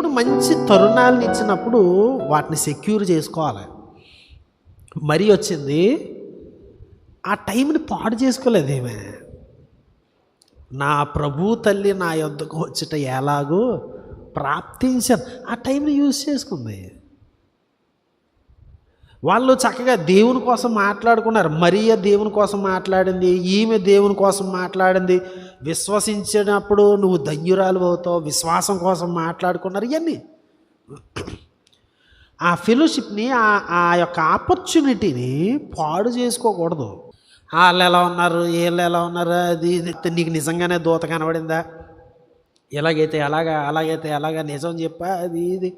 దేవుడు మంచి తరుణాలను ఇచ్చినప్పుడు వాటిని సెక్యూర్ చేసుకోవాలి. మరీ వచ్చింది ఆ టైంని పాడు చేసుకోలేదేమే నా ప్రభు తల్లి నా యొద్దకు వచ్చిట ఎలాగో ప్రాప్తించాను. ఆ టైంని యూజ్ చేసుకుంది. వాళ్ళు చక్కగా దేవుని కోసం మాట్లాడుకున్నారు. మరియ దేవుని కోసం మాట్లాడింది ఈమె దేవుని కోసం మాట్లాడింది. విశ్వసించినప్పుడు నువ్వు ధన్యురాలు అవుతావు విశ్వాసం కోసం మాట్లాడుకున్నారు ఇవన్నీ ఆ ఫెలోషిప్ని ఆ ఆ యొక్క ఆపర్చునిటీని పాడు చేసుకోకూడదు. వాళ్ళు ఎలా ఉన్నారు వీళ్ళు ఎలా ఉన్నారు అది ఇది. నీకు నిజంగానే దూత కనబడిందా? ఎలాగైతే అలాగా అలాగైతే అలాగా నిజం చెప్పా అది ఇది.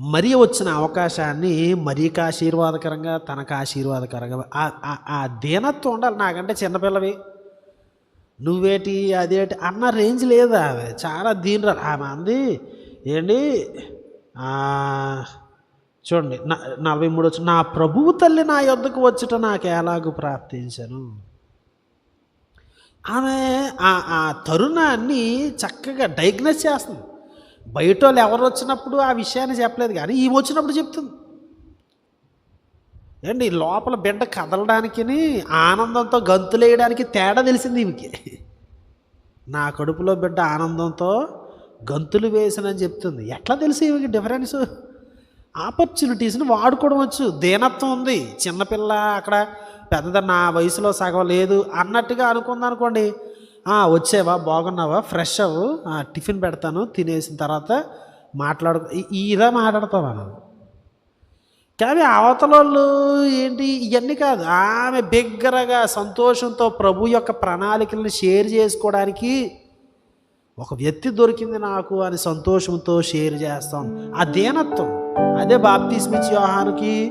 మరి వచ్చిన అవకాశాన్ని మరీకి ఆశీర్వాదకరంగా తనకు ఆశీర్వాదకరంగా ఆ- దీనత్వం ఉండాలి. నాకంటే చిన్నపిల్లవి. నువ్వేటి అదేటి అన్న రేంజ్ లేదా? ఆమె చాలా దీని ఆమె అంది ఏంటి? చూడండి నా నలభై మూడు వచ్చి నా ప్రభువు తల్లి నా యొద్దకు వచ్చుట నాకు ఎలాగూ ప్రాప్తించను. ఆమె ఆ తరుణాన్ని చక్కగా డయాగ్నోస్ చేస్తుంది. బయట వాళ్ళు ఎవరు వచ్చినప్పుడు ఆ విషయాన్ని చెప్పలేదు కానీ ఈమె వచ్చినప్పుడు చెప్తుంది. ఏంటి లోపల బిడ్డ కదలడానికి ఆనందంతో గంతులేయడానికి తేడా తెలిసింది ఈమెకి నా కడుపులో బిడ్డ ఆనందంతో గంతులు వేసినని చెప్తుంది. ఎట్లా తెలుసు ఈమెకి డిఫరెన్స్ ఆపర్చునిటీస్ని వాడుకోవడం వచ్చు. దీనత్వం ఉంది. చిన్నపిల్ల అక్కడ పెద్ద నా వయసులో సగం లేదు అన్నట్టుగా అనుకుందనుకోండి వచ్చేవా బాగున్నావా ఫ్రెష్ అవ్వు టిఫిన్ పెడతాను తినేసిన తర్వాత మాట్లాడు ఇదే మాట్లాడతావా నువ్వు? కానీ అవతల వాళ్ళు ఏంటి ఇవన్నీ కాదు. ఆమె బిగ్గరగా సంతోషంతో ప్రభు యొక్క ప్రణాళికలను షేర్ చేసుకోవడానికి ఒక వ్యక్తి దొరికింది నాకు అని సంతోషంతో షేర్ చేస్తాం. ఆ దీనత్వం అదే బాప్తిస్మిచ్ వ్యూహానికి